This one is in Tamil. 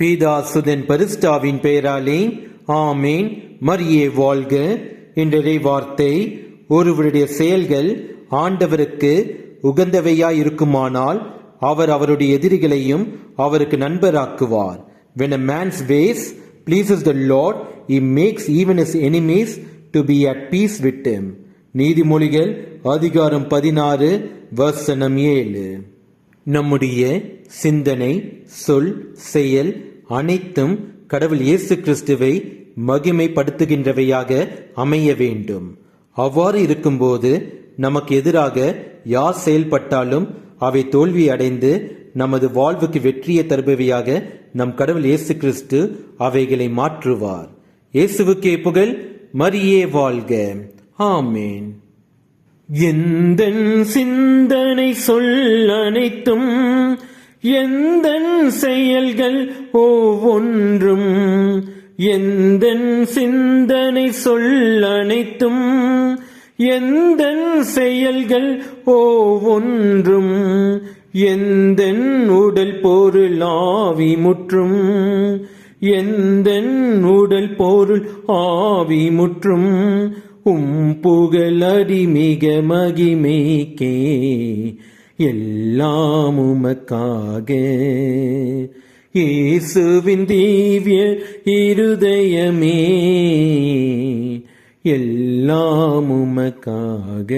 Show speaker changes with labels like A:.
A: பேதாசுதன் பரிஸ்டாவின் பெயராலே ஆமேன். மரியே வாழ்க. என்ற வார்த்தை ஒருவருடைய செயல்கள் ஆண்டவருக்கு உகந்தவையாயிருக்குமானால் அவர் அவருடைய எதிரிகளையும் அவருக்கு நண்பராக்குவார். When a man's ways pleases the Lord he makes even his enemies to be at peace with நீதிமொழிகள் அதிகாரம் பதினாறு வசனம் ஏழு. நம்முடைய சிந்தனை சொல் செயல் அனைத்தும் கடவுள் இயேசு கிறிஸ்துவை மகிமைப்படுத்துகின்றவையாக அமைய வேண்டும். அவ்வாறு இருக்கும்போது நமக்கு எதிராக யார் செயல்பட்டாலும் அவை தோல்வி அடைந்து நமது வாழ்வுக்கு வெற்றியை தருபவையாக நம் கடவுள் இயேசு கிறிஸ்து அவைகளை மாற்றுவார். இயேசுவுக்கே புகழ் மரியே வாழ்க. ஆமேன். எந்த சிந்தனை சொல் அனைத்தும் எந்த செயல்கள் ஒவ்வொன்றும் எந்த சிந்தனை சொல் அனைத்தும் எந்த செயல்கள் ஒவ்வொன்றும் எந்த உடல் பொருளாவி முற்றும் எந்த உடல் பொருள் ஆவி முற்றும் உம் புகழ் அடிமிக மகிமைக்கே எல்லாம் உமக்காக. இயேசுவின் தீவிய இருதயமே. எல்லாம் உமக்காக.